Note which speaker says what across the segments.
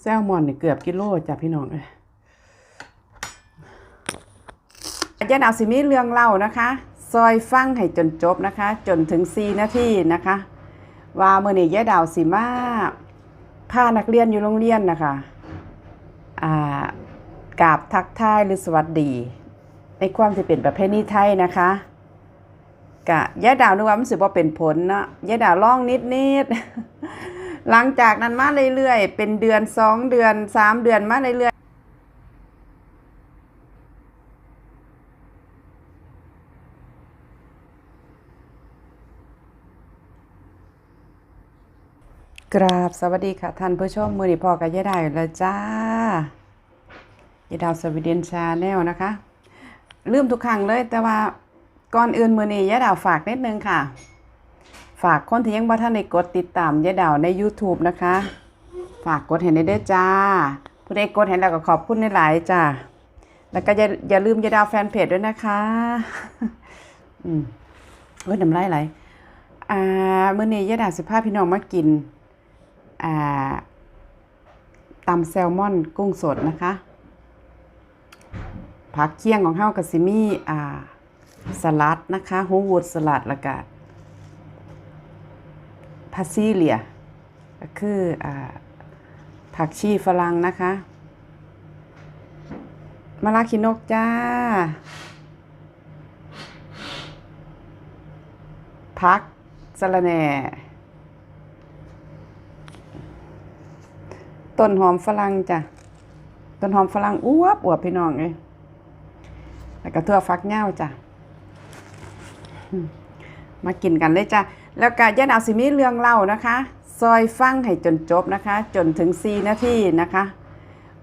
Speaker 1: แซลมอนนี่เกือบกิโลจ้ะพี่น้องเอ้ยยายดาวสิมีเรื่องเล่านะคะ ซอยฟังให้จนจบนะคะ จนถึง4นาทีนะคะ ว่าเมื่อนี้ยายดาวสิมาพานักเรียนอยู่โรงเรียนนะคะอ่ากราบทักทายหรือสวัสดี ในความที่เป็นประเพณีไทยนะคะกะยายดาวนึกว่ามันสิบ่เป็นผลนะยายดาวลองนิดนิดๆ หลังจากนั้นมาเรื่อยๆ เป็นเดือนสองเดือนสามเดือนมาเรื่อยๆกราบสวัสดีค่ะท่านผู้ชมมือนีพอกับยายดาวอยู่แล้วจ้ายายดาวสวีเดนชาแนลนะคะลืมทุกครั้งเลยแต่ว่าก่อนอื่นมือนี้ยายดาวฝากนิดนึงค่ะ ฝากคนที่ยังบ่ท่านได้กดติดตามยายดาวใน YouTube นะคะ ฝากกดเห็นได้เด้อจ้า ผู้ใดกดเห็นแล้วก็ขอบคุณในหลายๆจ้าแล้วก็อย่าอย่าลืมยายดาวแฟนเพจด้วยนะคะ อืมเอ้ยน้ำลายไหลอ่ามื้อนี้ยายดาวสิพาพี่น้องมากิน อ่าตำแซลมอนกุ้งสดนะคะผักเคี่ยงของเฮาก็สิมีอ่าสลัดนะคะฮูวูดสลัดแล้วก็ พาซิเลียก็คืออผักชีฝรั่งนะคะมะลาคินกจ้า พักสะระแหน่ ต้นหอมฝรั่งจ้ะ ต้นหอมฝรั่งอ้วบอวบพี่น้องเลยแล้วก็ทั่วฟักเง่าจ้ะ มากินกันเลยจ้ะ แล้วก็ย่านเอาสิมีเรื่องเล่านะคะซอยฟังให้จนจบนะคะ จนถึง4นาทีนะคะ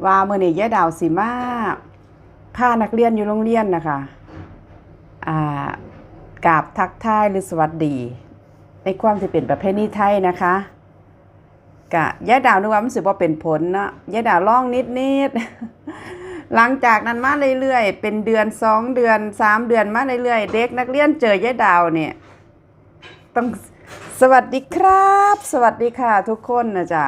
Speaker 1: ว่าเมื่อนี้ย่าดาวสิมาพานักเรียนอยู่โรงเรียนนะคะอ่ากราบทักทายหรือสวัสดี ในความที่เป็นประเพณีไทยนะคะกะย่าดาวนึกว่ามันสิบ่เป็นผลนะย่าดาวลองนิดนิดๆหลังจากนั้นมาเรื่อยๆ เป็นเดือนสองเดือนสามเดือนมาเรื่อยๆ เด็กนักเรียนเจอย่าดาวเนี่ย ต้องสวัสดีครับ สวัสดีค่ะทุกคนนะจ๊ะ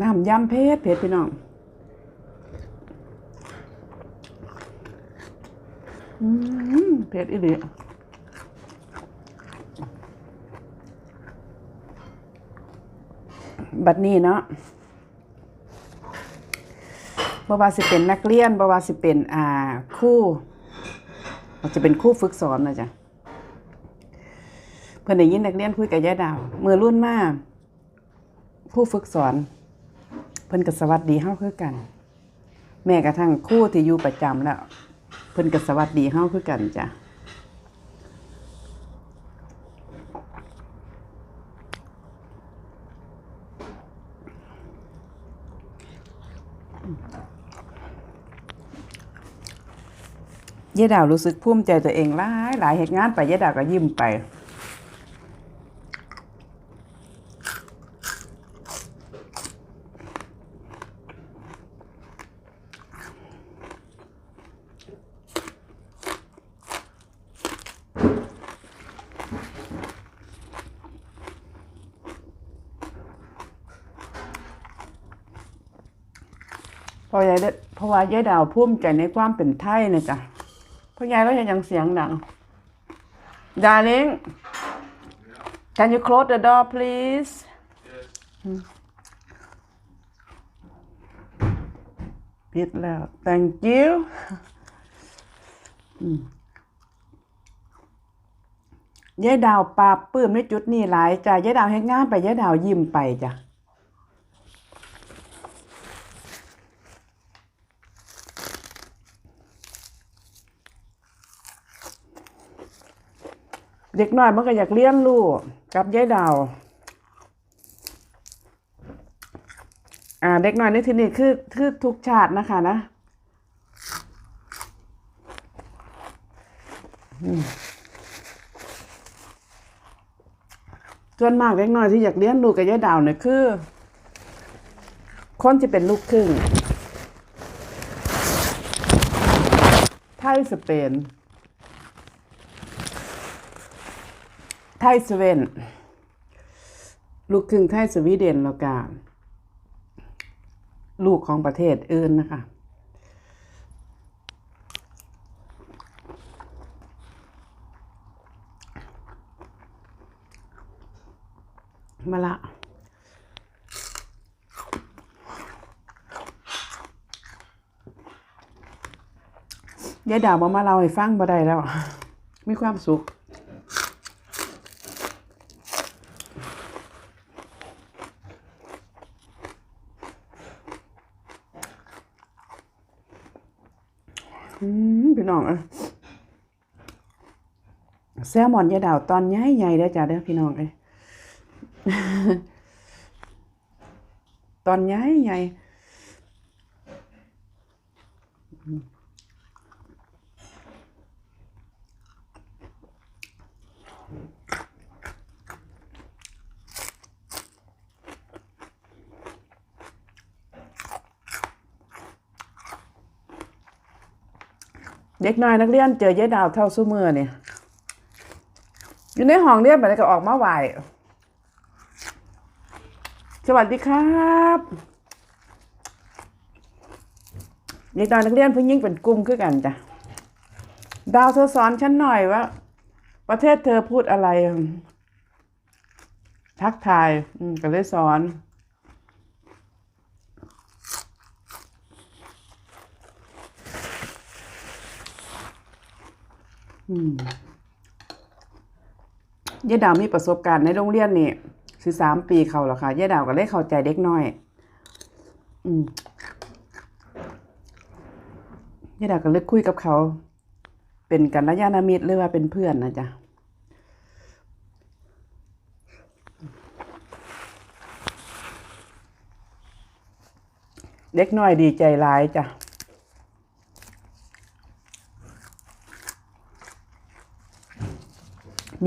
Speaker 1: น้ำยำเผ็ดเผ็ดพี่น้องอืมเผ็ดอีหลีบัดนี้เนาะบ่ว่าสิเป็นนักเรียนบ่ว่าสิเป็นอ่าครู่อาจะเป็นคู่ฝึกสอนนะจ๊ะเพิ่อนได้ยินนักเรียนคุยกับยายดาว มือรุ่นมากผู้ฝึกสอน พิ่นก็สวัสดีเฮาคือกัน แม้กระทั่งคู่ที่อยู่ประจำแล้ว เพิ่นก็สวัสดีเฮาคือกันจ้ะยายดาวรู้สึกภูมิใจตัวเองหลายหลายเหตุงานไปยายดาวก็ยิ้มไป พราะยายได้เพราะว่ายายดาวภูมิใจในความเป็นไทยนะจ๊ะเพราะยายเรายังเสียงดัง Darling can you close the door please ปิดแล้ว thank you ยายดาวปาปื้มในจุดนี้หลายจ้ะยายดาวเฮ็ดงานไปยายดาวยิ้มไปจ้ะ ด็กน้อยมันก็อยากเรียนรู้กับยายดาวอ่าเด็กน้อยในที่นี้คือคือทุกชาตินะคะนะส่วนมากเล็กน้อยที่อยากเลี้ยงลูกกับยายดาวเนี่ยคือ คนที่เป็นลูกครึ่ง ไทยสเปน ไทยสเวนลูกครึ่งไทยสวีเดนแล้วก็ลูกของประเทศอื่นนะคะมาละยายดาวมามาเราให้ฟังบ่ได้แล้ว มีความสุข อืม พี่น้องเอ้ยแซลมอนยาดาวตอนใหญ่ๆเด้อจ้าเด้อพี่น้องเอ้ยตอนใหญ่ใหญ่ เด็กน้อยนักเรียนเจอยายดาวเท่าสู้มือเนี่ยอยู่ในห้องเรียนไปแล้วก็ออกมาไหวสวัสดีครับเด็กน้อยนักเรียนผู้หญิงเป็นกลุ่มคือกันจ้ะดาวเธอสอนฉันหน่อยว่า ประเทศเธอพูดอะไร ทักทายก็เลยสอน ยายดาวมีประสบการณ์ในโรงเรียนนี่สิสามปีเขาแล้วค่ะยายดาวก็เลยเข้าใจเด็กน้อย อืมยายดาวก็เลยคุยกับเขา เป็นกัลยามิตรหรือว่าเป็นเพื่อนนะจ๊ะเด็กน้อยดีใจร้ายจ้ะ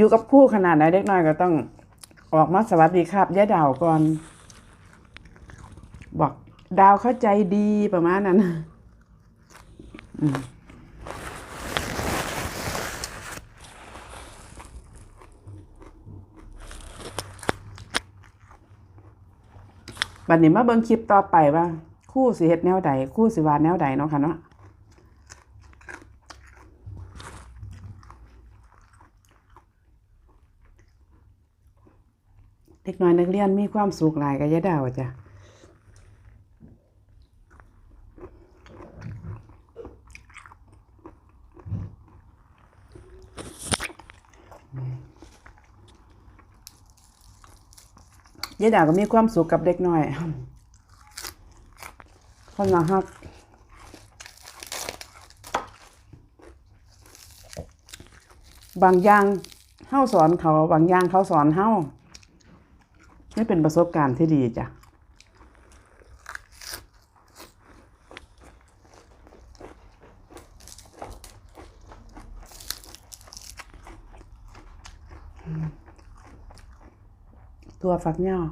Speaker 1: อยู่กับผู้ขนาดไหนเด็กน้อยก็ต้องออกมาสวัสดีครับย่าดาวก่อน บอกดาวเข้าใจดีประมาณนั้นอืมบัดนี้มาเบิ่งคลิปต่อไปว่า คู่สิเฮ็ดแนวใดคู่สิวาแนวใดเนาะค่ะเนาะ กน้อยนักเรียนมีความสุขหลายกับยาดาวจ้ะยายดาวก็มีความสุขกับเด็กน้อย คนละฮักบางอย่างเฮาสอนเขา บางอย่างเขาสอนเฮา นี่เป็นประสบการณ์ที่ดีจ้ะตัวฝักยาว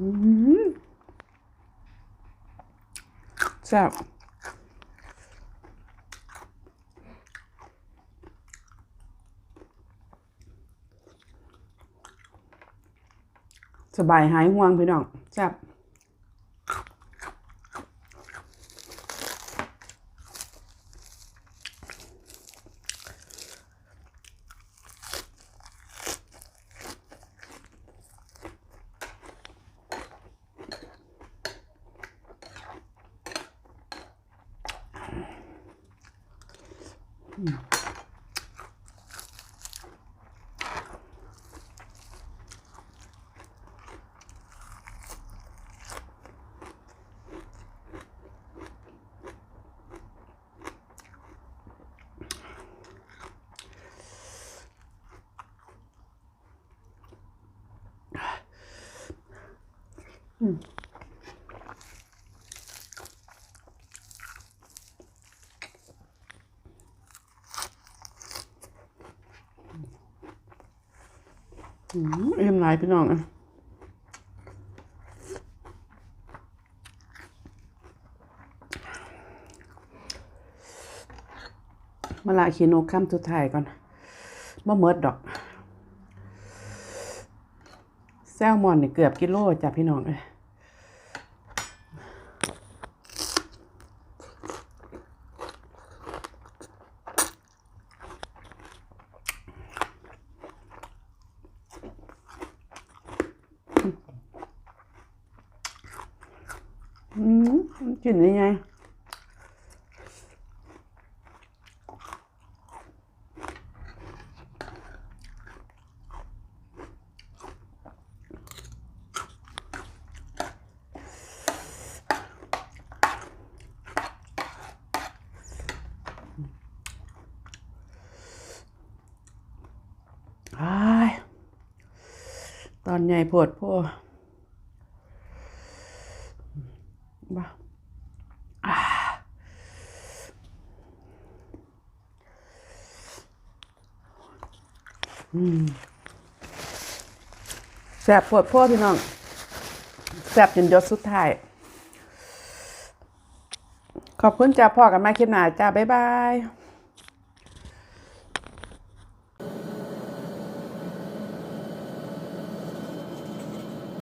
Speaker 1: แซ่บสบายหายห่วงพี่น้องแซ่บ อืม เอ็มลายพี่น้องอะมาละขีโนกคำทุดท้ายก่อนบ่เมิดดอก แซลมอนนี่เกือบกิโลจ้ะพี่น้องเอ้ยอืม กลิ่นยังไงอ้ตอนใหญ่ปวดพวบ้าอ่าอืม แสบปวดพ่อพี่น้องแสบจนยศสุดท้าย ขอบคุณจ้าพ่อกันมาคลิปหน้าจ้า บ๊ายบาย